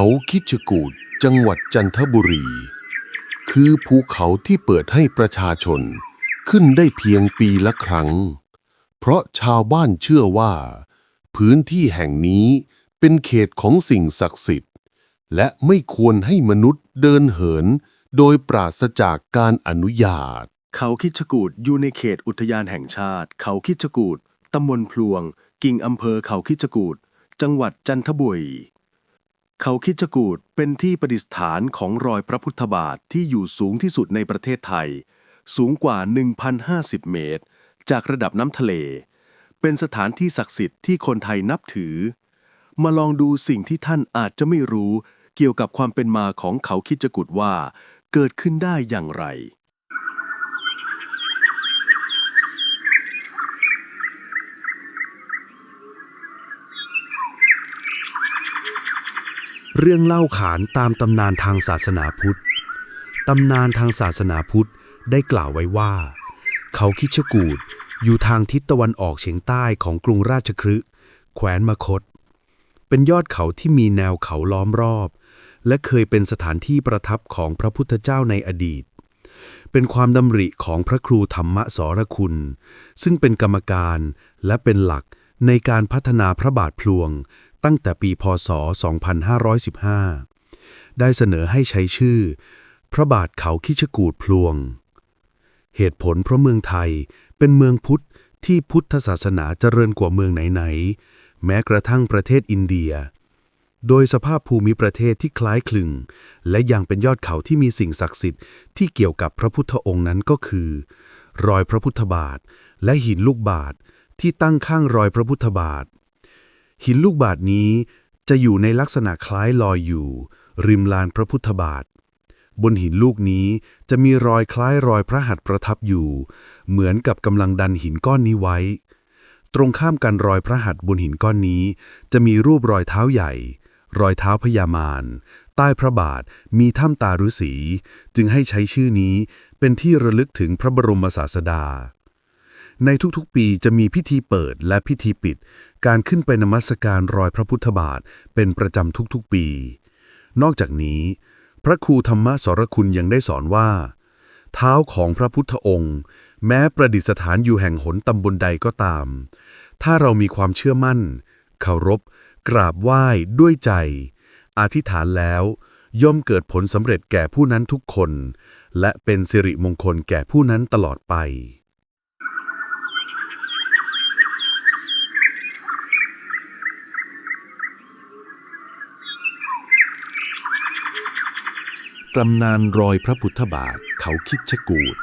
เขาคิชกูดจังหวัดจันทบุรี คือภูเขาที่เปิดให้ประชาชนขึ้นได้เพียงปีละครั้ง เพราะชาวบ้านเชื่อว่า พื้นที่แห่งนี้เป็นเขตของสิ่งศักดิ์สิทธิ์ และไม่ควรให้มนุษย์เดินเหิน โดยปราศจากการอนุญาต เขาคิดจกูดอยู่ในเขตอุทยานแห่งชาติ เขาคิดจกูดตำบลพลวง กิ่งอำเภอเขาคิดจกูดจังหวัดจันทบุรี เขาคิดจกูดเป็นที่ประดิษฐานของรอยพระพุทธบาทที่อยู่สูงที่สุดในประเทศไทย สูงกว่า 1,050 เมตร จากระดับน้ำทะเล เป็นสถานที่ศักดิ์สิทธิ์ที่คนไทยนับถือ มาลองดูสิ่งที่ท่านอาจจะไม่รู้เกี่ยวกับความเป็นมาของเขาคิดจกุดว่า เกิดขึ้นได้อย่างไร เรื่องเล่าขานตามตำนานทางศาสนาพุทธ ตำนานทางศาสนาพุทธได้กล่าวไว้ว่า เขาคิชกูดอยู่ทางทิศตะวันออกเฉียงใต้ของกรุงราชคฤห์แขวนมคต เป็นยอดเขาที่มีแนวเขาล้อมรอบ และเคยเป็นสถานที่ประทับของพระพุทธเจ้าในอดีต เป็นความดำริของพระครูธรรมสรคุณ ซึ่งเป็นกรรมการและเป็นหลักในการพัฒนาพระบาทพลวง ตั้งแต่ปีพศ 2515 ได้เสนอให้ใช้ชื่อ พระบาทเขาคิชกูดพลวง เหตุผลเพราะเมืองไทยเป็นเมืองพุทธที่พุทธศาสนาเจริญกว่าเมืองไหนๆ แม้กระทั่งประเทศอินเดีย โดยสภาพภูมิประเทศที่คล้ายคลึง และยังเป็นยอดเขาที่มีสิ่งศักดิ์สิทธิ์ที่เกี่ยวกับพระพุทธองค์นั้นก็คือ รอยพระพุทธบาทและหินลูกบาทที่ตั้งข้างรอยพระพุทธบาท หินลูกบาทนี้จะอยู่ในลักษณะคล้ายลอยอยู่ ริมลานพระพุทธบาท บนหินลูกนี้จะมีรอยคล้ายรอยพระหัตถ์ประทับอยู่ เหมือนกับกำลังดันหินก้อนนี้ไว้ ตรงข้ามกันรอยพระหัตถ์บนหินก้อนนี้ จะมีรูปรอยเท้าใหญ่ รอยเท้าพญามารใต้พระบาทมีถ้ำตาฤษีจึงให้ใช้ชื่อนี้เป็นที่ระลึกถึงพระบรมศาสดา ในทุกๆปีจะมีพิธีเปิดและพิธีปิด การขึ้นไปนมัสการรอยพระพุทธบาทเป็นประจำทุกๆปี นอกจากนี้ พระครูธรรมสรคุณยังได้สอนว่า เท้าของพระพุทธองค์ แม้ประดิษฐานอยู่แห่งหนตำบลใดก็ตาม ถ้าเรามีความเชื่อมั่น เคารพ กราบไหว้ด้วยใจ อธิษฐานแล้ว ย่อมเกิดผลสำเร็จแก่ผู้นั้นทุกคน และเป็นสิริมงคลแก่ผู้นั้นตลอดไป ตำนานรอยพระพุทธบาทเขาคิดชกูด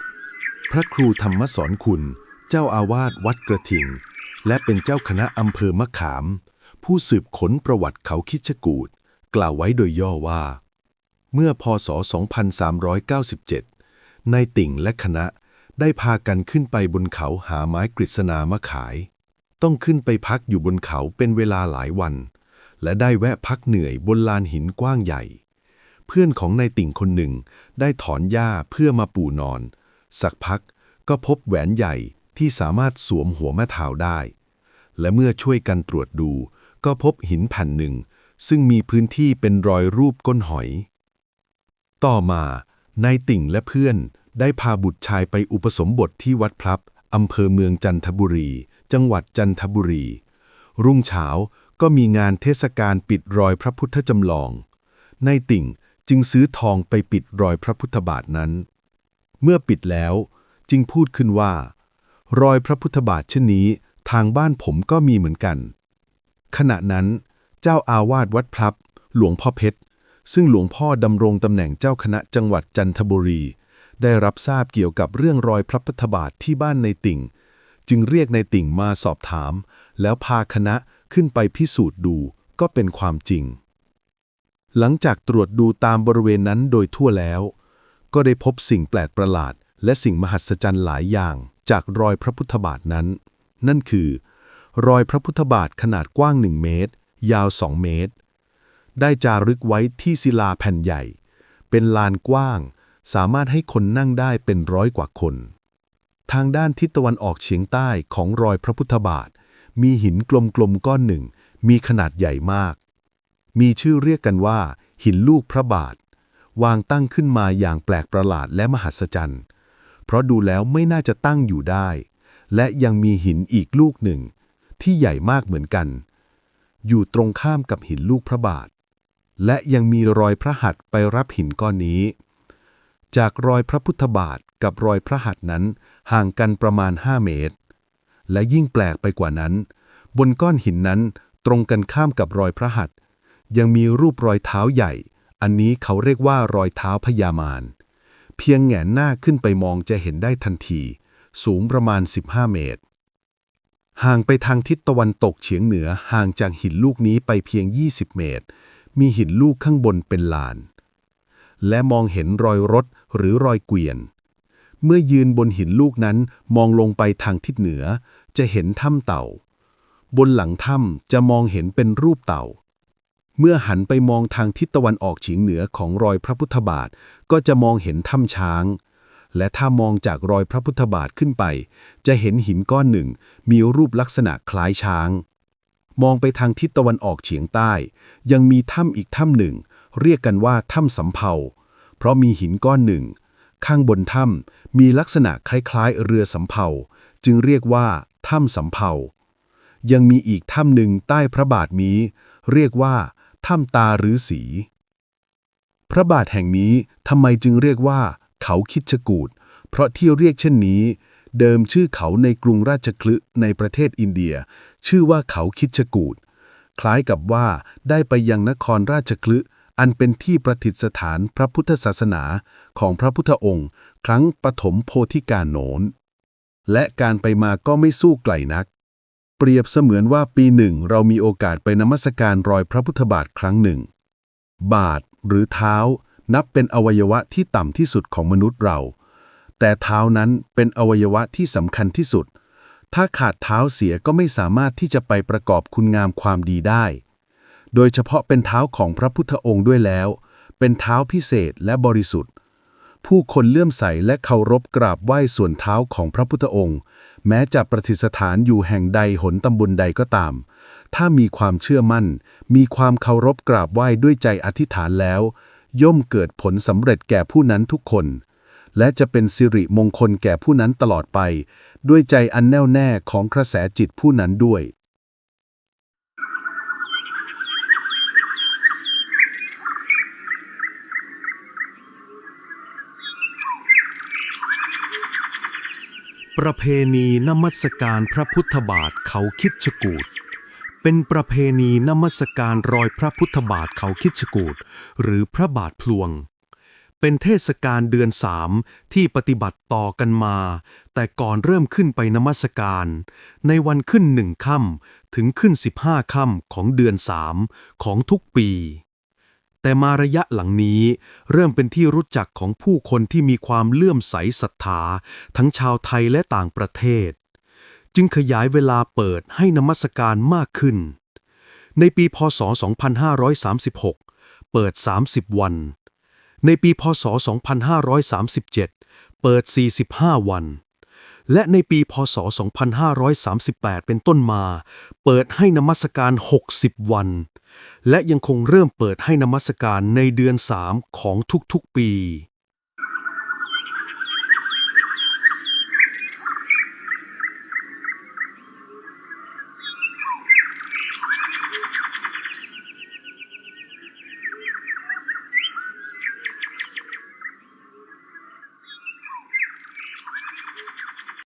พระครูธรรมสอนคุณ เจ้าอาวาสวัดกระทิง และเป็นเจ้าคณะอำเภอมะขาม ผู้สืบขนประวัติเขาคิดชกูด กล่าวไว้โดยย่อว่า เมื่อพศ 2397 นายติ่งและคณะได้พากันขึ้นไปบนเขาหาไม้กฤษณามาขาย ต้องขึ้นไปพักอยู่บนเขาเป็นเวลาหลายวัน และได้แวะพักเหนื่อยบนลานหินกว้างใหญ่ เพื่อนของนายติ่งคนหนึ่ง ได้ถอนหญ้าเพื่อมาปูนอน สักพักก็พบแหวนใหญ่ที่สามารถสวมหัวแม่เท้าได้ และเมื่อช่วยกันตรวจดู ก็พบหินแผ่นหนึ่ง ซึ่งมีพื้นที่เป็นรอยรูปก้นหอย ต่อมานายติ่งและเพื่อนได้พาบุตรชายไปอุปสมบทที่วัดพลับอำเภอเมืองจันทบุรี จังหวัดจันทบุรี รุ่งเช้าก็มีงานเทศกาลปิดรอยพระพุทธจำลองนายติ่ง จึงซื้อทองไปปิดรอยพระพุทธบาทนั้น เมื่อปิดแล้วจึงพูดขึ้นว่า รอยพระพุทธบาทเช่นนี้ทางบ้านผมก็มีเหมือนกัน ขณะนั้นเจ้าอาวาสวัดพลับ หลวงพ่อเพชร ซึ่งหลวงพ่อดำรงตำแหน่งเจ้าคณะจังหวัดจันทบุรี ได้รับทราบเกี่ยวกับเรื่องรอยพระพุทธบาทที่บ้านในติ่ง จึงเรียกในติ่งมาสอบถาม แล้วพาคณะขึ้นไปพิสูจน์ดูก็เป็นความจริง หลังจากตรวจดูตามบริเวณนั้นโดยทั่วแล้ว ก็ได้พบสิ่งแปลกประหลาด และสิ่งมหัศจรรย์หลายอย่าง จากรอยพระพุทธบาทนั้น นั่นคือ รอยพระพุทธบาทขนาดกว้างหนึ่งเมตร ยาวสองเมตร ได้จารึกไว้ที่ศิลาแผ่นใหญ่ เป็นลานกว้าง สามารถให้คนนั่งได้เป็นร้อยกว่าคน ทางด้านทิศตะวันออกเฉียงใต้ของรอยพระพุทธบาท มีหินกลมๆก้อนหนึ่ง มีขนาดใหญ่มาก มีชื่อเรียกกันว่า หินลูกพระบาท วางตั้งขึ้นมาอย่างแปลกประหลาดและมหัศจรรย์ เพราะดูแล้วไม่น่าจะตั้งอยู่ได้ และยังมีหินอีกลูกหนึ่ง ที่ใหญ่มากเหมือนกัน อยู่ตรงข้ามกับหินลูกพระบาท และยังมีรอยพระหัตถ์ไปรับหินก้อนนี้ จากรอยพระพุทธบาทกับรอยพระหัตถ์นั้นห่างกันประมาณ 5 เมตร และยิ่งแปลกไปกว่านั้น บนก้อนหินนั้นตรงกันข้ามกับรอยพระหัตถ์ ยังมีรูปรอยเท้าใหญ่ อันนี้เขาเรียกว่ารอยเท้าพญามาร เพียงแหงนหน้าขึ้นไปมองจะเห็นได้ทันที สูงประมาณ 15 เมตร ห่างไปทางทิศตะวันตกเฉียงเหนือห่างจากหินลูกนี้ไปเพียง 20 เมตร มีหินลูกข้างบนเป็นลาน และมองเห็นรอยรถหรือรอยเกวียน เมื่อยืนบนหินลูกนั้นมองลงไปทางทิศเหนือ จะเห็นถ้ำเต่า บนหลังถ้ำจะมองเห็นเป็นรูปเต่า เมื่อหันไปมองทางทิศตะวันออกเฉียงเหนือของรอยพระพุทธบาท ก็จะมองเห็นถ้ำช้าง และถ้ามองจากรอยพระพุทธบาทขึ้นไป จะเห็นหินก้อนหนึ่ง มีรูปลักษณะคล้ายช้าง มองไปทางทิศตะวันออกเฉียงใต้ ยังมีถ้ำอีกถ้ำหนึ่ง เรียกกันว่าถ้ำสำเภา เพราะมีหินก้อนหนึ่ง ข้างบนถ้ำมีลักษณะคล้ายๆ เรือสำเภา จึงเรียกว่าถ้ำสำเภา ยังมีอีกถ้ำหนึ่งใต้พระบาทนี้ เรียกว่า ถ้ำตาฤาษีพระบาทแห่งนี้ทำไมจึงเรียกว่า เขาคิดชกูด เพราะที่เรียกเช่นนี้ เดิมชื่อเขาในกรุงราชคลึในประเทศอินเดีย ชื่อว่าเขาคิดชกูด คล้ายกับว่าได้ไปยังนครราชคลึอันเป็นที่ประดิษฐานพระพุทธศาสนาของพระพุทธองค์ ครั้งปฐมโพธิการโนนและการไปมาก็ไม่สู้ไกลนัก เปรียบเสมือนว่าปีหนึ่งเรามีโอกาสไปนมัสการรอยพระพุทธบาทครั้งหนึ่ง บาทหรือเท้า นับเป็นอวัยวะที่ต่ำที่สุดของมนุษย์เรา แต่เท้านั้นเป็นอวัยวะที่สำคัญที่สุด ถ้าขาดเท้าเสียก็ไม่สามารถที่จะไปประกอบคุณงามความดีได้ โดยเฉพาะเป็นเท้าของพระพุทธองค์ด้วยแล้ว เป็นเท้าพิเศษและบริสุทธิ์ ผู้คนเลื่อมใสและเคารพกราบไหว้ส่วนเท้าของพระพุทธองค์ แม้จะประดิษฐานอยู่แห่งใดหนตำบลใดก็ตาม ถ้ามีความเชื่อมั่น มีความเคารพกราบไหว้ด้วยใจอธิษฐานแล้ว ย่อมเกิดผลสำเร็จแก่ผู้นั้นทุกคน และจะเป็นสิริมงคลแก่ผู้นั้นตลอดไป ด้วยใจอันแน่วแน่ของกระแสจิตผู้นั้นด้วย ประเพณีนมัสการพระพุทธบาทเขาคิดชกูดเป็นประเพณีนมัสการรอยพระพุทธบาทเขาคิดชกูดหรือพระบาทพลวง เป็นเทศกาลเดือนสามที่ปฏิบัติต่อกันมา แต่ก่อนเริ่มขึ้นไปนมัสการ ในวันขึ้นหนึ่งค่ำถึงขึ้นสิบห้าค่ำของเดือนสามของทุกปี แต่มาระยะหลังนี้ เริ่มเป็นที่รู้จักของผู้คนที่มีความเลื่อมใสศรัทธา ทั้งชาวไทยและต่างประเทศ จึงขยายเวลาเปิดให้นมัสการมากขึ้น ในปีพศ 2536 เปิด 30 วัน ในปีพศ 2537 เปิด 45 วัน และในปีพศ 2538 เป็นต้นมา เปิดให้นมัสการ 60 วัน และยังคงเริ่มเปิดให้นมัสการในเดือน 3 ของทุกๆปี